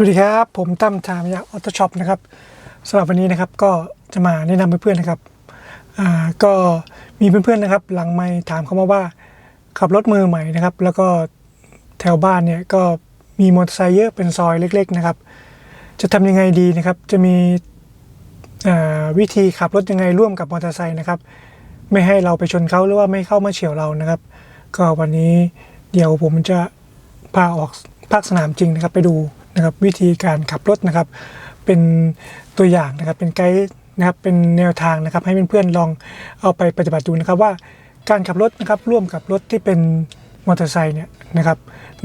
สวัสดีครับ ผมตั้มทามยาออโต้ช็อปนะครับสำหรับวันนี้นะครับก็จะมาแนะนำเพื่อนๆนะครับอ่าก็มีเพื่อนๆนะครับ หลังไม่ถามเข้ามาว่า ขับรถมือใหม่นะครับ แล้วก็แถวบ้านเนี่ยก็มีมอเตอร์ไซค์เยอะเป็นซอยเล็ก ๆ นะครับ จะทำยังไงดีนะครับ จะมีอ่าวิธีขับรถยังไงร่วมกับมอเตอร์ไซค์นะครับ ไม่ให้เราไปชนเขาหรือว่าไม่เข้ามาเฉียวเรานะครับ ก็วันนี้เดี๋ยวผมจะพาออกภาคสนามจริงนะครับ ไปดู นะครับวิธีการขับรถนะครับ เป็นตัวอย่างนะครับเป็นไกด์นะครับเป็นแนวทางนะครับ ให้เพื่อนๆลองเอาไปปฏิบัติดูนะครับว่าการขับรถนะครับร่วมกับรถที่เป็นมอเตอร์ไซค์เนี่ยนะครับ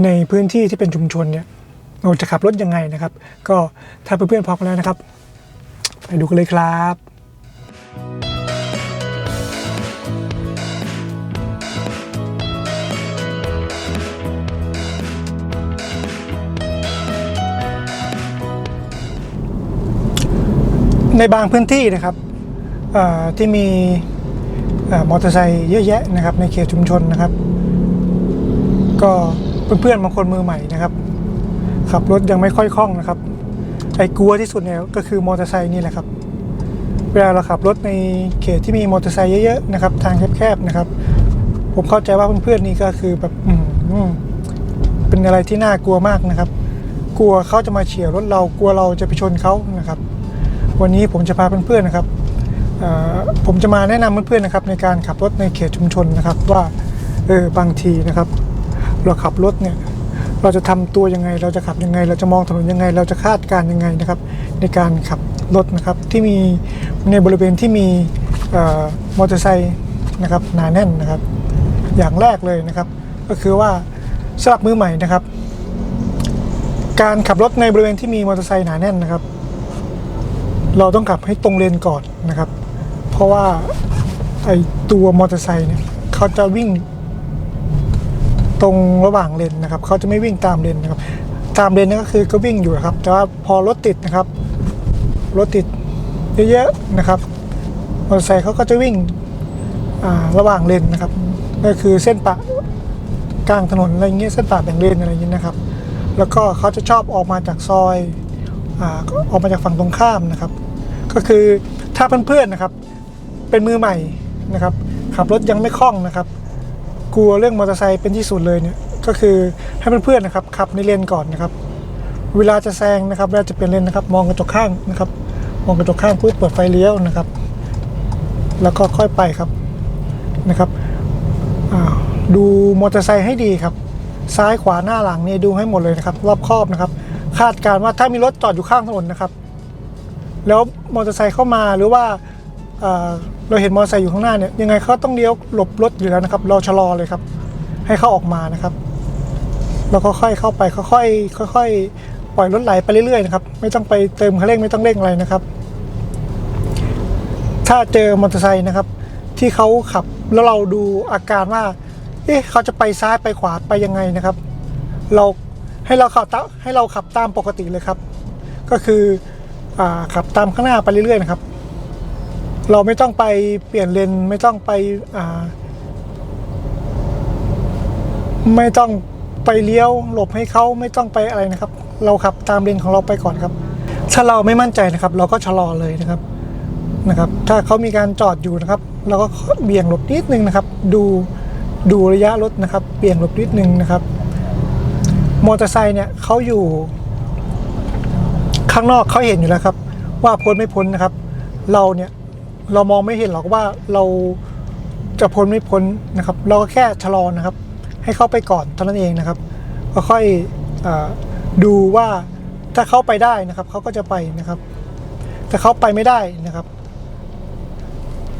ในพื้นที่ที่เป็นชุมชนเนี่ยเราจะขับรถยังไงนะครับ ก็ถ้าเพื่อนๆพร้อมแล้วนะครับ ไปดูกันเลยครับ ในบางพื้นที่นะครับที่มีมอเตอร์ไซค์เยอะแยะนะครับในเขตชุมชนนะครับ ก็เพื่อนๆบางคนมือใหม่นะครับ ขับรถยังไม่ค่อยคล่องนะครับไอ้กลัวที่สุดเนี่ยก็คือมอเตอร์ไซค์นี่แหละครับ เวลาเราขับรถในเขตที่มีมอเตอร์ไซค์เยอะๆนะครับ ทางแคบๆนะครับ ผมเข้าใจว่าเพื่อนๆนี่ก็คือแบบอืเป็นอะไรที่น่ากลัวมากนะครับ กลัวเขาจะมาเฉี่ยวรถเรากลัวเราจะไปชนเขานะครับ วันนี้ผมจะพาเพื่อนๆนะครับผมจะมาแนะนำเพื่อนๆนะครับในการขับรถในเขตชุมชนนะครับ ว่าเออบางทีนะครับ เราขับรถเนี่ยเราจะทำตัวยังไง เราจะขับยังไง เราจะมองถนนยังไง เราจะคาดการณ์ยังไงนะครับ ในการขับรถนะครับที่มีในบริเวณที่มีมอเตอร์ไซค์นะครับหนาแน่นนะครับ อย่างแรกเลยนะครับ ก็คือว่าสำหรับมือใหม่นะครับ การขับรถในบริเวณที่มีมอเตอร์ไซค์หนาแน่นนะครับ เราต้องขับให้ตรงเลนก่อนนะครับ เพราะว่าไอตัวมอเตอร์ไซค์เนี่ยเขาจะวิ่ง ตรงระหว่างเลนนะครับเขาจะไม่วิ่งตามเลนนะครับ ตามเลนนั่นก็คือก็วิ่งอยู่ครับ แต่ว่าพอรถติดนะครับรถติดเยอะๆนะครับมอเตอร์ไซค์เขาก็จะวิ่งอ่าระหว่างเลนนะครับก็คือเส้นปะกลางถนนอะไรเงี้ยเส้นปะแบ่งเลนอะไรเงี้ยนะครับ แล้วก็เขาจะชอบออกมาจากซอยอ่าออกมาจากฝั่งตรงข้ามนะครับ ก็คือถ้าเพื่อนๆนะครับ เป็นมือใหม่นะครับขับรถยังไม่คล่องนะครับ กลัวเรื่องมอเตอร์ไซค์เป็นที่สุดเลยเนี่ยก็คือให้เพื่อนๆนะครับขับในเลนก่อนนะครับ เวลาจะแซงนะครับเวลาจะเปลี่ยนเลนนะครับ มองกระจกข้างนะครับ มองกระจกข้างปุ๊บเปิดไฟเลี้ยวนะครับ แล้วก็ค่อยไปครับนะครับดูมอเตอร์ไซค์ให้ดีครับ ซ้ายขวาหน้าหลังเนี่ยดูให้หมดเลยนะครับ รอบครอบนะครับ คาดการณ์ว่าถ้ามีรถจอดอยู่ข้างถนนนะครับ แล้วมอเตอร์ไซค์เข้ามาหรือว่าเเราเห็นมอเตอร์ไซค์อยู่ข้างหน้าเนี่ยยังไงเขาต้องเลี้ยวหลบรถอยู่แล้วนะครับ เราชะลอเลยครับ ให้เขาออกมานะครับแล้วก็ค่อยๆเข้าไปค่อยๆค่อยๆปล่อยรถไหลไปเรื่อยๆนะครับไม่ต้องไปเติมคันเร่งไม่ต้องเร่งอะไรนะครับ ถ้าเจอมอเตอร์ไซค์นะครับ ที่เขาขับแล้วเราดูอาการว่า เอ๊ะเขาจะไปซ้ายไปขวาไปยังไงนะครับ เราให้เราขับตามให้เราขับตามปกติเลยครับ ก็คือ ขับตามข้างหน้าไปเรื่อยๆนะครับ เราไม่ต้องไปเปลี่ยนเลนไม่ต้องไปไม่ต้องไปเลี้ยวหลบให้เขาไม่ต้องไปอะไรนะครับ เราขับตามเลนของเราไปก่อนครับ ถ้าเราไม่มั่นใจนะครับ เราก็ชะลอเลยนะครับนะครับ ถ้าเขามีการจอดอยู่นะครับ เราก็เบี่ยงหลบนิดนึงนะครับ ดูดูระยะรถนะครับ เบี่ยงหลบนิดนึงนะครับ มอเตอร์ไซค์เนี่ยเขาอยู่ ข้างนอกเขาเห็นอยู่แล้วครับ ว่าพ้นไม่พ้นนะครับ เราเนี่ยเรามองไม่เห็นหรอกว่าเราจะพ้นไม่พ้นนะครับ เราก็แค่ชะลอนะครับ ให้เข้าไปก่อนเท่านั้นเองนะครับ ก็ค่อยอดูว่าถ้าเขาไปได้นะครับเขาก็จะไปนะครับ แต่เขาไปไม่ได้นะครับ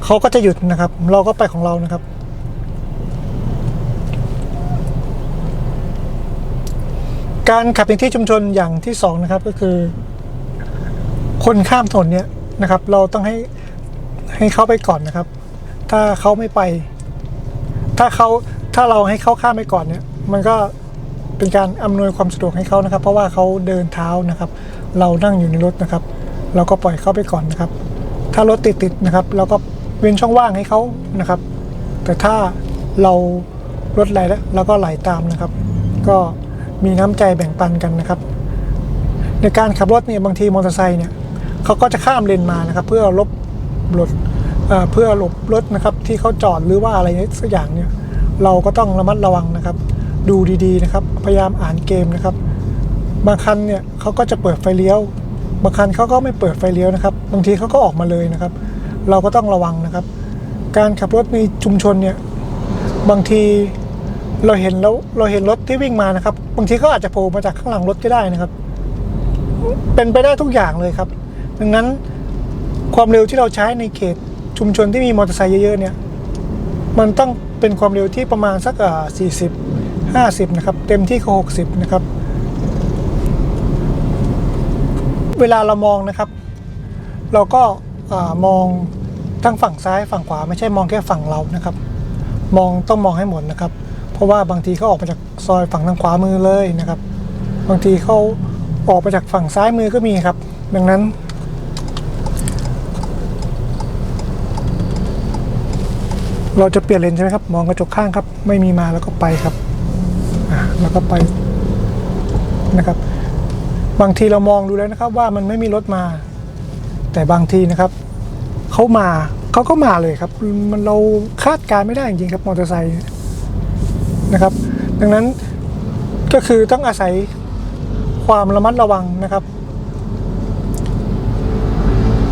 เขาก็จะหยุดนะครับ เราก็ไปของเรานะครับการขับในที่ชุมชนอย่างที่สองนะครับก็คือ คนข้ามถนนเนี่ยนะครับ เราต้องให้ให้เขาไปก่อนนะครับ ถ้าเขาไม่ไป ถ้าเขาถ้าเราให้เขาข้ามไปก่อนเนี่ย มันก็เป็นการอำนวยความสะดวกให้เขานะครับ เพราะว่าเขาเดินเท้านะครับ เรานั่งอยู่ในรถนะครับ เราก็ปล่อยเขาไปก่อนนะครับ ถ้ารถติดติดๆนะครับ เราก็เว้นช่องว่างให้เขานะครับ แต่ถ้าเรารถไหลแล้วเราก็ไหลตามนะครับ ก็มีน้ำใจแบ่งปันกันนะครับ ในการขับรถเนี่ยบางทีมอเตอร์ไซค์เนี่ย เขาก็จะข้ามเลนมานะครับ เพื่อลบรถเอ่อเพื่อหลบรถนะครับ ที่เขาจอดหรือว่าอะไรสักอย่างเนี่ยเราก็ต้องระมัดระวังนะครับ ดูดีๆนะครับ พยายามอ่านเกมนะครับ บางคันเนี่ยเขาก็จะเปิดไฟเลี้ยว บางคันเขาก็ไม่เปิดไฟเลี้ยวนะครับบางทีเขาก็ออกมาเลยนะครับ เราก็ต้องระวังนะครับ การขับรถในชุมชนเนี่ยบางทีเราเห็นแล้วเราเห็นรถที่วิ่งมานะครับ บางทีเขาอาจจะโผล่มาจากข้างหลังรถก็ได้นะครับ เป็นไปได้ทุกอย่างเลยครับ ดังนั้นความเร็วที่เราใช้ในเขตชุมชนที่มีมอเตอร์ไซค์เยอะๆเนี่ยมันต้องเป็นความเร็วที่ประมาณสักอ่า40 50นะครับ เต็มที่ก็60นะครับ เวลาเรามองนะครับ เราก็อมองทั้งฝั่งซ้ายฝั่งขวาไม่ใช่มองแค่ฝั่งเรานะครับ มองต้องมองให้หมดนะครับ เพราะว่าบางทีเขาออกมาจากซอยฝั่งทางขวามือเลยนะครับ บางทีเขาออกมาจากฝั่งซ้ายมือก็มีครับ ดังนั้น เราจะเปลี่ยนเลนใช่ไหมครับ มองกระจกข้างครับ ไม่มีมาแล้วก็ไปครับอะแล้วก็ไปนะครับ บางทีเรามองดูแล้วนะครับ ว่ามันไม่มีรถมา แต่บางทีนะครับเขามาเขาก็มาเลยครับ มันเราคาดการไม่ได้จริงๆครับมอเตอร์ไซค์นะครับ ดังนั้นก็คือต้องอาศัยความระมัดระวังนะครับ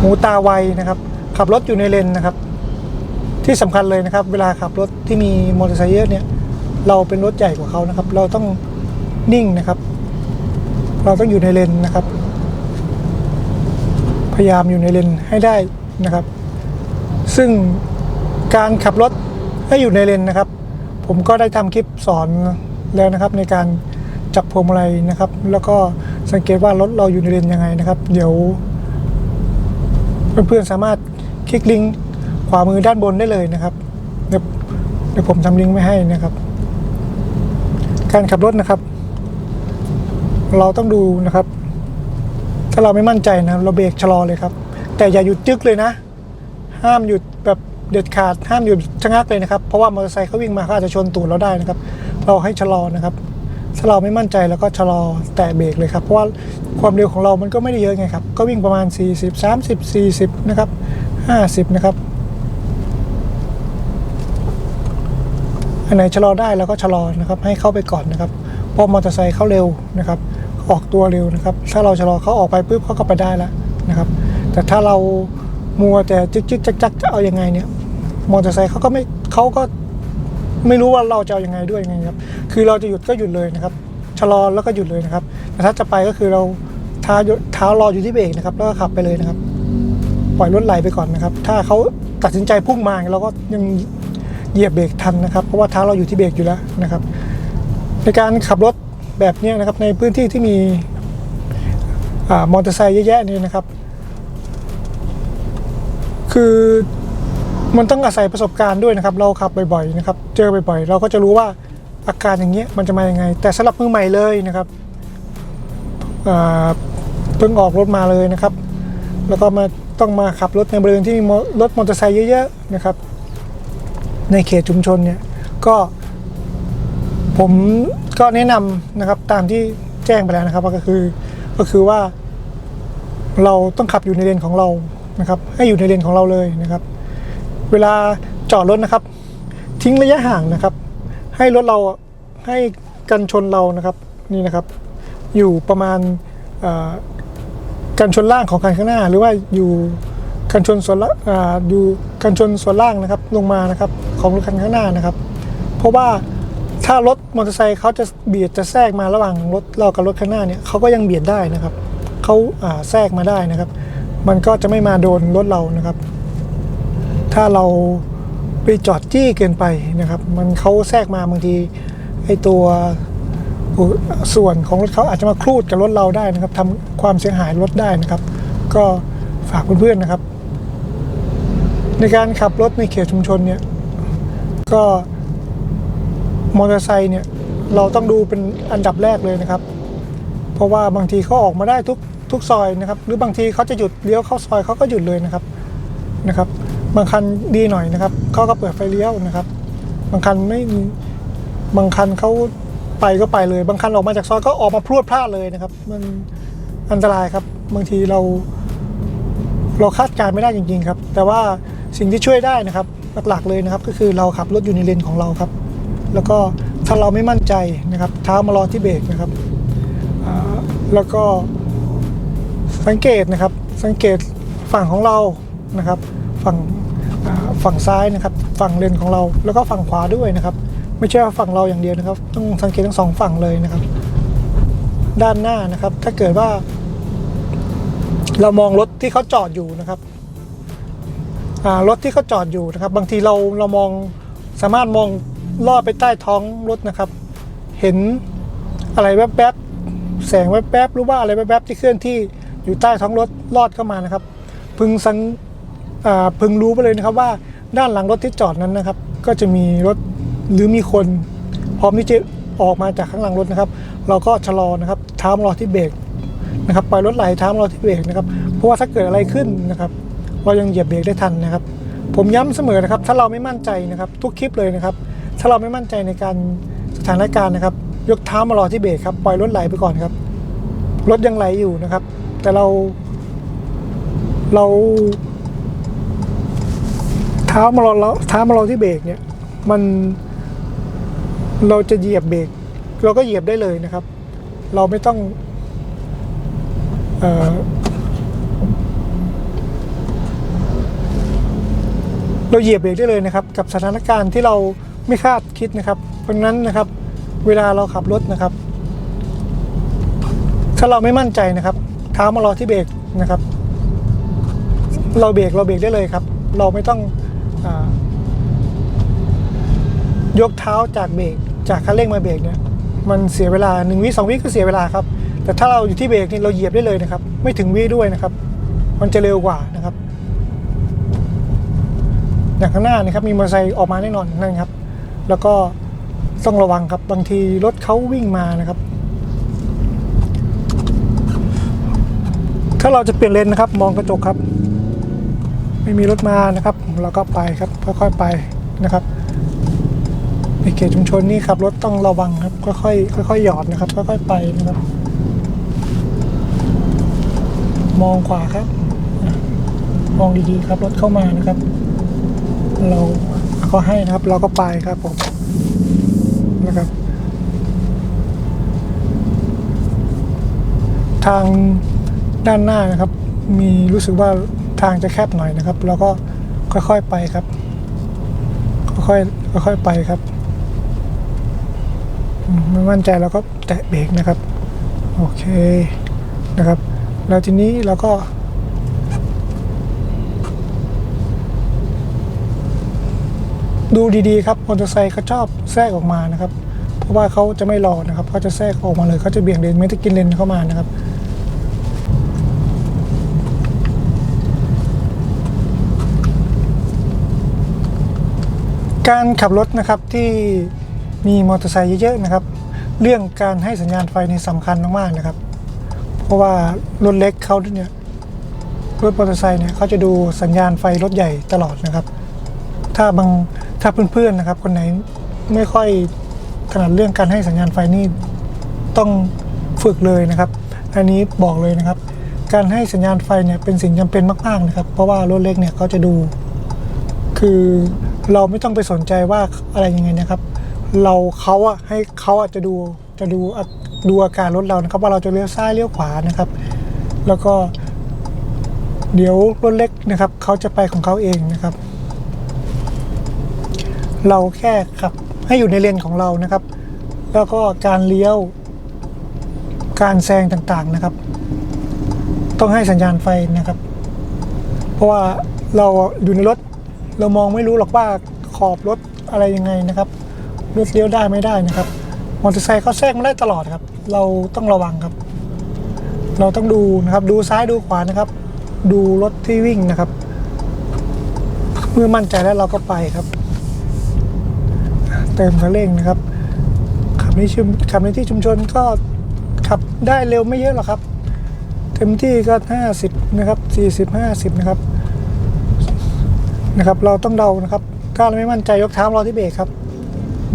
หูตาไวนะครับ ขับรถอยู่ในเลนนะครับ ที่สำคัญเลยนะครับ เวลาขับรถที่มีมอเตอร์ไซค์เยอะเนี่ยเราเป็นรถใหญ่กว่าเขานะครับ เราต้องนิ่งนะครับ เราต้องอยู่ในเลนนะครับ พยายามอยู่ในเลนให้ได้นะครับ ซึ่งการขับรถให้อยู่ในเลนนะครับ ผมก็ได้ทำคลิปสอนแล้วนะครับในการจับพวงมาลัยนะครับ แล้วก็สังเกตว่ารถเราอยู่ในเลนยังไงนะครับ เดี๋ยว เพื่อนๆสามารถคลิกลิงก์ วามือด้านบนได้เลยนะครับ เดี๋ยวเดี๋ยวผมทำลิงก์ไว้ให้นะครับ การขับรถนะครับ เราต้องดูนะครับ ถ้าเราไม่มั่นใจนะเราเบรกชะลอเลยครับ แต่อย่าหยุดจึกเลยนะ ห้ามหยุดแบบเด็ดขาดห้ามหยุดชะงักเลยนะครับ เพราะว่ามอเตอร์ไซค์เขาวิ่งมาเขาอาจจะชนตูดเราได้นะครับ เราให้ชะลอนะครับ ถ้าเราไม่มั่นใจเราก็ชะลอแต่เบรกเลยครับ เพราะว่าความเร็วของเรามันก็ไม่ได้เยอะไงครับ ก็วิ่งประมาณ 40 30 40 นะครับ 50 นะครับ อันไหนชะลอได้เราก็ชะลอนะครับให้เข้าไปก่อนนะครับเพราะมอเตอร์ไซค์เข้าเร็วนะครับ ออกตัวเร็วนะครับ ถ้าเราชะลอเขาออกไปปุ๊บเขาก็ไปได้แล้วนะครับ แต่ถ้าเรามัวแต่จึกจึกจักจักจะเอายังไงเนี่ยมอเตอร์ไซค์เขาก็ไม่เขาก็ไม่รู้ว่าเราจะเอายังไงด้วยยังไงครับ คือเราจะหยุดก็หยุดเลยนะครับชะลอแล้วก็หยุดเลยนะครับ แต่ถ้าจะไปก็คือเราเท้าเท้ารออยู่ที่เบรกนะครับ แล้วก็ขับไปเลยนะครับ ปล่อยรถไหลไปก่อนนะครับ ถ้าเขาตัดสินใจพุ่งมาเราก็ยัง เหยียบเบรกทันนะครับเพราะว่าเท้าเราอยู่ที่เบรกอยู่แล้วนะครับ ในการขับรถแบบนี้นะครับในพื้นที่ที่มีอมอเตอร์ไซค์เยอะแยะนี่นะครับ คือมันต้องอาศัยประสบการณ์ด้วยนะครับ เราขับบ่อยๆนะครับ เจอบ่อยๆ เราก็จะรู้ว่าอาการอย่างเงี้ยมันจะมาอยังไง แต่สำหรับมือใหม่เลยนะครับเพิ่งออกรถมาเลยนะครับ แล้วก็มาต้องมาขับรถในบริเวณที่มีรถมอเตอร์ไซค์เยอะๆนะครับ ในเขตชุมชนเนี่ยก็ผมก็แนะนำนะครับตามที่แจ้งไปแล้วนะครับก็คือก็คือว่าเราต้องขับอยู่ในเลนของเรานะครับ ให้อยู่ในเลนของเราเลยนะครับ เวลาจอดรถนะครับ ทิ้งระยะห่างนะครับ ให้รถเราให้กันชนเรานะครับนี่นะครับ อยู่ประมาณกันชนล่างของคันข้างหน้า หรือว่าอยู่กันชนส่วนละอ่าอยู่กันชนส่วนล่างนะครับลงมานะครับ ของรถคันข้างหน้านะครับ เพราะว่าถ้ารถมอเตอร์ไซค์เขาจะเบียดจะแทรกมาระหว่างรถเรากับรถข้างหน้าเนี่ยเขาก็ยังเบียดได้นะครับเขาแทรกมาได้นะครับ มันก็จะไม่มาโดนรถเรานะครับ ถ้าเราไปจอดจี้เกินไปนะครับ มันเขาแทรกมาบางทีไอตัวส่วนของรถเขาอาจจะมาครูดกับรถเราได้นะครับทำความเสียหายรถได้นะครับ ก็ฝากเพื่อนๆนะครับ ในการขับรถในเขตชุมชนเนี่ย ก็มอเตอร์ไซค์เนี่ยเราต้องดูเป็นอันดับแรกเลยนะครับ เพราะว่าบางทีเขาออกมาได้ทุกทุกซอยนะครับ หรือบางทีเขาจะหยุดเลี้ยวเข้าซอยเขาก็หยุดเลยนะครับนะครับ บางคันดีหน่อยนะครับเขาก็เปิดไฟเลี้ยวนะครับ บางคันไม่บางคันเขาไปก็ไปเลย บางคันออกมาจากซอยก็ออกมาพรวดพลาดเลยนะครับ มันอันตรายครับ บางทีเราเราคาดการณ์ไม่ได้จริง ๆ ครับ แต่ว่าสิ่งที่ช่วยได้นะครับ หลักๆเลยนะครับ ก็คือเราขับรถอยู่ในเลนของเราครับ แล้วก็ถ้าเราไม่มั่นใจนะครับ เท้ามารอที่เบรกนะครับแล้วก็สังเกตนะครับ สังเกตฝั่งของเรานะครับ ฝั่งฝั่งซ้ายนะครับ ฝั่งเลนของเรา แล้วก็ฝั่งขวาด้วยนะครับ ไม่ใช่ฝั่งเราอย่างเดียวนะครับ ต้องสังเกตทั้งสองฝั่งเลยนะครับ ด้านหน้านะครับ ถ้าเกิดว่า เรามองรถที่เขาจอดอยู่นะครับ รถที่เขาจอดอยู่นะครับ บางทีเราเรามองสามารถมองลอดไปใต้ท้องรถนะครับ เห็นอะไรแวบๆแสงแวบๆหรือว่าอะไรแวบๆที่เคลื่อนที่อยู่ใต้ท้องรถลอดเข้ามานะครับ พึงสังพึงรู้ไปเลยนะครับว่าด้านหลังรถที่จอดนั้นนะครับ ก็จะมีรถหรือมีคนพร้อมที่จะออกมาจากข้างหลังรถนะครับ เราก็ชะลอนะครับเท้ามรอที่เบรกนะครับปล่อยรถไหลเท้ามารอที่เบรกนะครับเพราะว่าถ้าเกิดอะไรขึ้นนะครับ เรายังเหยียบเบรกได้ทันนะครับ ผมย้ำเสมอนะครับ ถ้าเราไม่มั่นใจนะครับ ทุกคลิปเลยนะครับ ถ้าเราไม่มั่นใจในการสถานการณ์นะครับ ยกเท้ามารอที่เบรกครับปล่อยรถไหลไปก่อนครับรถยังไหลอยู่นะครับ แต่เรา เรา เท้ามารอเราเท้ามารอที่เบรกเนี่ย มันเราจะเหยียบเบรกเราก็เหยียบได้เลยนะครับ เราไม่ต้อง เอ่อ เราเหยียบเบรกได้เลยนะครับ กับสถานการณ์ที่เราไม่คาดคิดนะครับ เพราะนั้นนะครับ เวลาเราขับรถนะครับ ถ้าเราไม่มั่นใจนะครับเท้ามารอที่เบรกนะครับ เราเบรกเราเบรกได้เลยครับ เราไม่ต้องอยกเท้าจากเบรกจากคันเร่งมาเบรกเนี่ยมันเสียเวลาหนึ่งวิสองวิก็เสียเวลาครับ แต่ถ้าเราอยู่ที่เบรกนี่เราเหยียบได้เลยนะครับ ไม่ถึงวิด้วยนะครับ มันจะเร็วกว่านะครับ อย่างข้างหน้านะครับมีมอเตอร์ไซค์ออกมาแน่นอนนั่นครับ แล้วก็ต้องระวังครับบางทีรถเขาวิ่งมานะครับ ถ้าเราจะเปลี่ยนเลนนะครับ มองกระจกครับ ไม่มีรถมานะครับ เราก็ไปครับค่อยๆไปนะครับในเขตชุมชนนี่ขับรถต้องระวังครับค่อยๆค่อยๆหยอดนะครับค่อยๆไปนะครับ มองขวาครับ มองดีๆครับรถเข้ามานะครับ เราก็ให้นะครับ เราก็ไปครับผมนะครับ ทางด้านหน้านะครับ มีรู้สึกว่าทางจะแคบหน่อยนะครับ เราก็ค่อยๆไปครับ ค่อยๆค่อยๆไปครับไม่มั่นใจเราก็แตะเบรกนะครับ โอเคนะครับ แล้วทีนี้เราก็ ดูดีๆครับมอเตอร์ไซค์เขาชอบแทรกออกมานะครับ เพราะว่าเขาจะไม่รอนะครับเขาจะแทรกออกมาเลยเขาจะเบี่ยงเลนไม่ได้กินเลนเข้ามานะครับการขับรถนะครับที่มีมอเตอร์ไซค์เยอะๆนะครับ เรื่องการให้สัญญาณไฟนี่สำคัญมากๆนะครับ เพราะว่ารถเล็กเขาเนี่ยรถมอเตอร์ไซค์เนี่ยเขาจะดูสัญญาณไฟรถใหญ่ตลอดนะครับ ถ้าบาง ถ้าเพื่อนๆนะครับ คนไหนไม่ค่อยถนัดเรื่องการให้สัญญาณไฟนี่ต้องฝึกเลยนะครับ อันนี้บอกเลยนะครับ การให้สัญญาณไฟเนี่ยเป็นสิ่งจำเป็นมากๆนะครับ เพราะว่ารถเล็กเนี่ยเขาจะดู คือเราไม่ต้องไปสนใจว่าอะไรยังไงนะครับ เราเขาอะให้เขาอะจจะดูจะดูดูอาการรถเรานะครับ ว่าเราจะเลี้ยวซ้ายเลี้ยวขวานะครับ แล้วก็ เดี๋ยวรถเล็กนะครับเขาจะไปของเขาเองนะครับ เราแค่ขับให้อยู่ในเลนของเรานะครับ แล้วก็การเลี้ยว การแซงต่างๆนะครับ ต้องให้สัญญาณไฟนะครับ เพราะว่าเราอยู่ในรถ เรามองไม่รู้หรอกว่าขอบรถอะไรยังไงนะครับรถเลี้ยวได้ไม่ได้นะครับมอเตอร์ไซค์เขาแทรกมาได้ตลอดครับ เราต้องระวังครับ เราต้องดูนะครับดูซ้ายดูขวานะครับ ดูรถที่วิ่งนะครับ เมื่อมั่นใจแล้วเราก็ไปครับ เติมคันเร่งนะครับขับในชุมขับในที่ชุมชนก็ขับได้เร็วไม่เยอะหรอกครับ เต็มที่ก็ 50 นะครับ 40 50 นะครับนะครับ เราต้องเดานะครับ ถ้าเราไม่มั่นใจยกเท้ารอที่เบรกครับ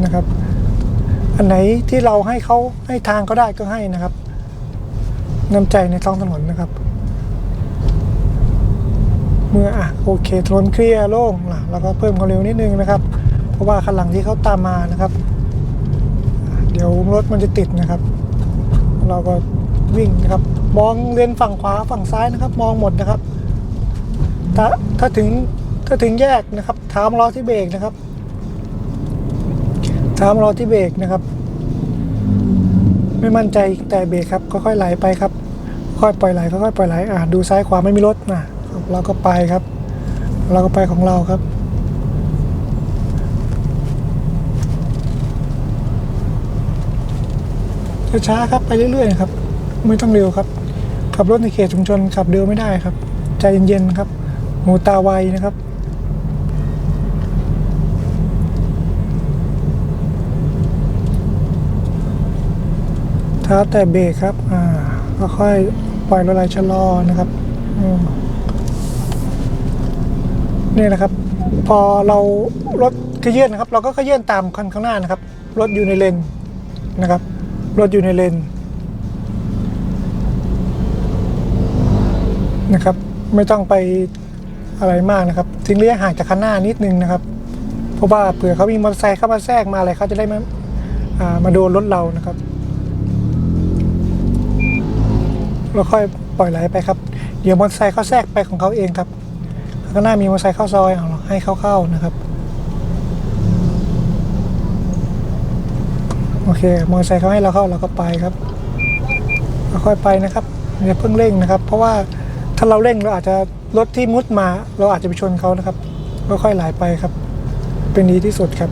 นะครับ อันไหนที่เราให้เขาให้ทางก็ได้ก็ให้นะครับน้ำใจในท้องถนนนะครับ เมื่ออะโอเคถนนเคลียร์โล่งล่ะเราก็เพิ่มความเร็วนิดนึงนะครับ เพราะว่าคันหลังที่เขาตามมานะครับ เดี๋ยวรถมันจะติดนะครับ เราก็วิ่งนะครับ มองเลนฝั่งขวาฝั่งซ้ายนะครับ มองหมดนะครับ ถ้าถ้าถึงถ้าถึงแยกนะครับถามรอที่เบรกนะครับถามรอที่เบรกนะครับ ไม่มั่นใจแต่เบรกครับค่อยๆไหลไปครับ ค่อยปล่อยไหลค่อยๆปล่อยไหลอะดูซ้ายขวาไม่มีรถนะเราก็ไปครับ เราก็ไปของเราครับ ช้าๆครับไปเรื่อยๆครับ ไม่ต้องเร็วครับ ขับรถในเขตชุมชนขับเร็วไม่ได้ครับ ใจเย็นๆครับ หูตาไวนะครับเท้าแต่เบรกครับ อ่าก็ค่อยปล่อยรถไหลชะลอนะครับนี่นะครับ พอเรารถขยื่นนะครับ เราก็ขยื่นตามคันข้างหน้านะครับ รถอยู่ในเลนนะครับ รถอยู่ในเลนนะครับ ไม่ต้องไปอะไรมากนะครับ ทิ้งระยะห่างจากคันหน้านิดนึงนะครับ เพราะว่าเผื่อเขามีมอเตอร์ไซค์เข้ามาแทรกมาอะไรเขาจะได้ไม่อ่ามาโดนรถเรานะครับ เราค่อยปล่อยไหลไปครับ เดี๋ยวมอเตอร์ไซค์เขาแทรกไปของเขาเองครับข้างหน้ามีมอเตอร์ไซค์เข้าซอยเอาเราให้เขาเข้านะครับ โอเคมอเตอร์ไซค์เขาให้เราเข้าเราก็ไปครับค่อยๆไปนะครับอย่าเพิ่งเร่งนะครับ เพราะว่าถ้าเราเร่งเราอาจจะรถที่มุดมา เราอาจจะไปชนเขานะครับค่อยๆไหลไปครับ เป็นดีที่สุดครับ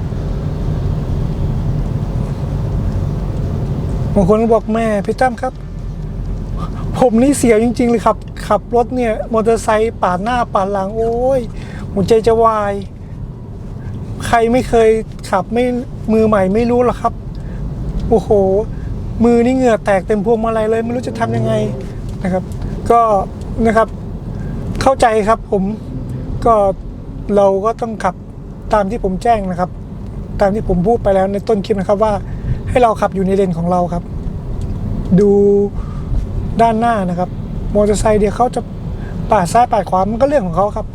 บางคนก็บอกแม่พี่ตั้มครับ ผมนี่เสียวจริง ๆ เลยครับขับรถเนี่ยมอเตอร์ไซค์ปาดหน้าปาดหลัง โอ้ยหัวใจจะวาย ใครไม่เคยขับไม่มือใหม่ไม่รู้หรอกครับ โอ้โห มือนี่เหงื่อแตกเต็มพวงมาลัยเลย ไม่รู้จะทำยังไงนะครับ ก็นะครับเข้าใจครับผมก็เราก็ต้องขับตามที่ผมแจ้งนะครับ ตามที่ผมพูดไปแล้วในต้นคลิปนะครับว่าให้เราขับอยู่ในเลนของเราครับ ดูด้านหน้านะครับมอเตอร์ไซค์เดี๋ยวเขาจะปาดซ้ายปาดขวามันก็เรื่องของเขาครับ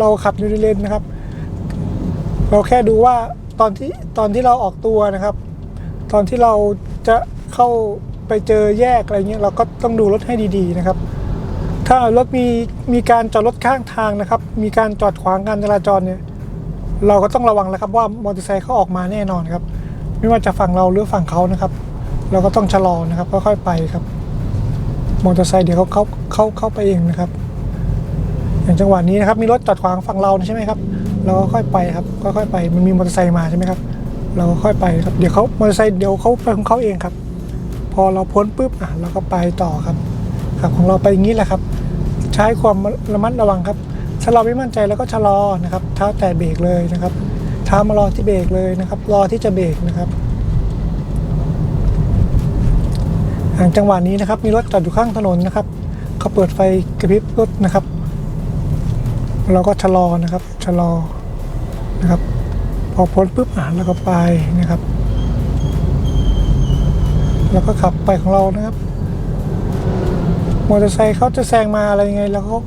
เราขับอยู่ในเลนนะครับ เราแค่ดูว่าตอนที่ตอนที่เราออกตัวนะครับ ตอนที่เราจะเข้าไปเจอแยกอะไรเงี้ยเราก็ต้องดูรถให้ดีๆนะครับ ถ้ารถมีมีการจอดรถข้างทางนะครับ มีการจอดขวางการจราจรเนี่ยเราก็ต้องระวังแล้วครับว่ามอเตอร์ไซค์เขาออกมาแน่นอนครับ ไม่ว่าจะฝั่งเราหรือฝั่งเขานะครับ เราก็ต้องชะลอนะครับค่อยๆไปครับมอเตอร์ไซค์เดี๋ยวเขาเขาเขาเข้าไปเองนะครับ อย่างจังหวะนี้นะครับมีรถจอดขวางฝั่งเราใช่ไหมครับ เราก็ค่อยไปครับค่อยๆไปมันมีมอเตอร์ไซค์มาใช่ไหมครับ เราค่อยไปครับ เดี๋ยวเขามอเตอร์ไซค์เดี๋ยวเขาไปของเขาเองครับ พอเราพ้นปุ๊บอะเราก็ไปต่อครับครับของเราไปอย่างนี้แหละครับ ใช้ความระมัดระวังครับ ถ้าเราไม่มั่นใจเราก็ชะลอนะครับเท้าแตะเบรกเลยนะครับเท้ามารอที่เบรกเลยนะครับ รอที่จะเบรกนะครับหางจังหวะนี้นะครับ มีรถจอดอยู่ข้างถนนนะครับเขาเปิดไฟกระพริบรถนะครับ เราก็ชะลอนะครับชะลอนะครับ พอพ้นปุ๊บอะแล้วก็ไปนะครับ แล้วก็ขับไปของเรานะครับมอเตอร์ไซค์เขาจะแซงมาอะไรยังไง แล้วเขา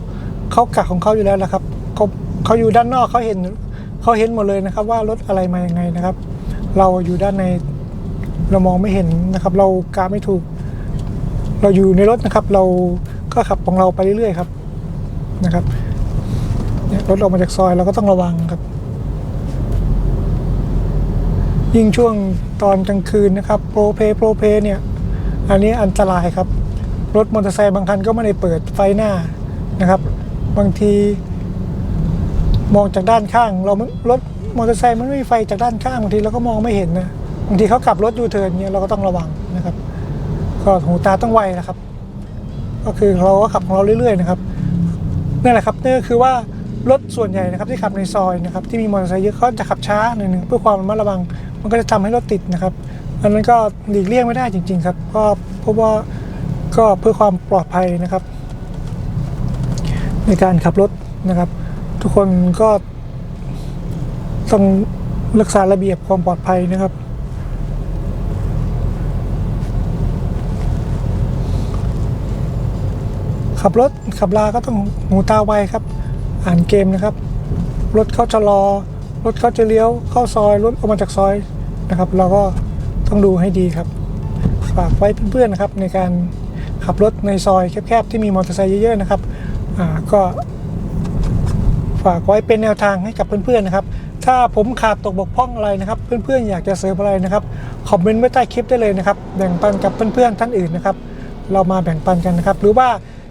เขากักของเขาอยู่แล้วนะครับเขาเขาอยู่ด้านนอกเขาเห็นเขาเห็นหมดเลยนะครับ ว่ารถอะไรมายังไงนะครับ เราอยู่ด้านในเรามองไม่เห็นนะครับ เรากาไม่ถูก เราอยู่ในรถนะครับ เราก็ขับของเราไปเรื่อยๆครับนะครับรถออกมาจากซอยเราก็ต้องระวังครับ ยิ่งช่วงตอนกลางคืนนะครับโปรเพโปรเพเนี่ยอันนี้อันตรายครับ รถมอเตอร์ไซค์บางคันก็ไม่ได้เปิดไฟหน้านะครับ บางทีมองจากด้านข้าง เรารถมอเตอร์ไซค์มันไม่มีไฟจากด้านข้างบางทีเราก็มองไม่เห็นนะบางทีเขาขับรถยูเทิร์นเนี่ยเราก็ต้องระวังนะครับก็หูตาต้องไวนะครับ ก็คือเราก็ขับของเราเรื่อยๆนะครับนั่นแหละครับนี่ก็คือว่ารถส่วนใหญ่นะครับที่ขับในซอยนะครับที่มีมอเตอร์ไซค์เยอะเขาจะขับช้าหน่อยหนึ่งเพื่อความระมัดระวัง มันก็จะทำให้รถติดนะครับอันนั้นก็หลีกเลี่ยงไม่ได้จริง ๆ ครับก็เพราะว่าก็เพื่อความปลอดภัยนะครับ ในการขับรถนะครับ ทุกคนก็ต้องรักษาระเบียบความปลอดภัยนะครับขับรถขับลาก็ต้องหูตาไวครับ อ่านเกมนะครับ รถเขาจะรอรถเขาจะเลี้ยวเข้าซอย รถออกมาจากซอย นะครับ เราก็ต้องดูให้ดีครับ ฝากไว้เพื่อนๆนะครับ ในการขับรถในซอยแคบๆ ที่มีมอเตอร์ไซค์เยอะๆนะครับก็ฝากไว้เป็นแนวทางให้กับเพื่อนๆนะครับ ถ้าผมขาดตกบกพร่องอะไรนะครับ เพื่อนๆอยากจะเสริมอะไรนะครับคอมเมนต์ไว้ใต้คลิปได้เลยนะครับ แบ่งปันกับเพื่อนๆท่านอื่นนะครับ เรามาแบ่งปันกันนะครับ หรือว่า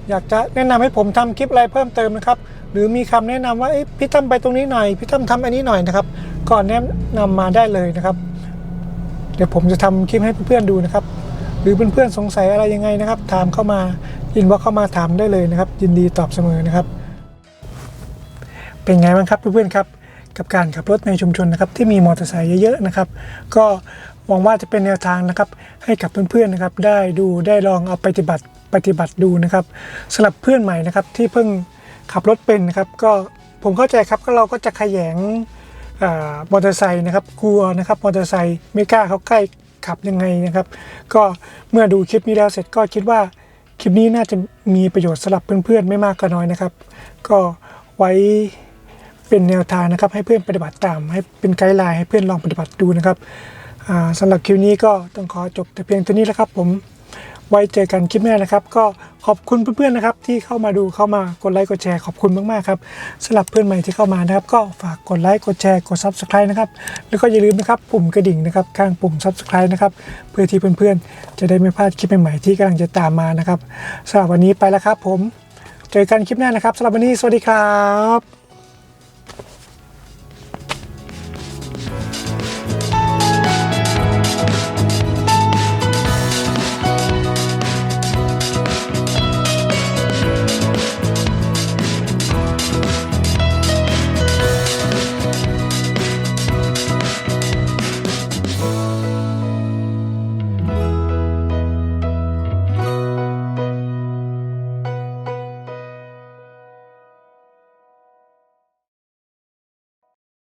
อยากจะแนะนำให้ผมทำคลิปอะไรเพิ่มเติมนะครับ หรือมีคำแนะนำว่าพี่ตั้มไปตรงนี้หน่อย พี่ตั้มทำอันนี้หน่อยนะครับ ก่อนแนะนำมาได้เลยนะครับ เดี๋ยวผมจะทำคลิปให้เพื่อนๆดูนะครับ หรือเพื่อนๆสงสัยอะไรยังไงนะครับ ถามเข้ามาอินบ็อกเข้ามาถามได้เลยนะครับ ยินดีตอบเสมอนะครับ เป็นไงบ้างครับเพื่อนๆครับ กับการขับรถในชุมชนนะครับ ที่มีมอเตอร์ไซค์เยอะๆนะครับ ก็หวังว่าจะเป็นแนวทางนะครับ ให้กับเพื่อนๆนะครับ ได้ดูได้ลองเอาไปปฏิบัติปฏิบัติดูนะครับสำหรับเพื่อนใหม่นะครับที่เพิ่งขับรถเป็นนะครับ ก็ผมเข้าใจครับก็เราก็จะขยง มอเตอร์ไซค์นะครับกลัวนะครับมอเตอร์ไซค์ไม่กล้าเขาใกล้ขับยังไงนะครับ ก็เมื่อดูคลิปนี้แล้วเสร็จก็คิดว่าคลิปนี้น่าจะมีประโยชน์สำหรับเพื่อนๆ ไม่มากก็น้อยนะครับ ก็ไว้เป็นแนวทางนะครับ ให้เพื่อนปฏิบัติตาม ให้เป็นไกด์ไลน์ให้เพื่อนลองปฏิบัติดูนะครับสำหรับคลิปนี้ก็ต้องขอจบแต่เพียงเท่านี้แล้วครับผม ไว้เจอกันคลิปหน้านะครับ ก็ขอบคุณเพื่อนๆนะครับที่เข้ามาดูเข้ามากดไลค์กดแชร์ขอบคุณมากๆครับสำหรับเพื่อนใหม่ที่เข้ามานะครับ ก็ฝากกดไลค์กดแชร์กด subscribe นะครับแล้วก็อย่าลืมนะครับปุ่มกระดิ่งนะครับข้างปุ่ม subscribe นะครับเพื่อที่เพื่อนๆ จะได้ไม่พลาดคลิปใหม่ๆที่กำลังจะตามมานะครับสำหรับวันนี้ไปแล้วครับ ผม เจอกันคลิปหน้านะครับสำหรับวันนี้สวัสดีครับ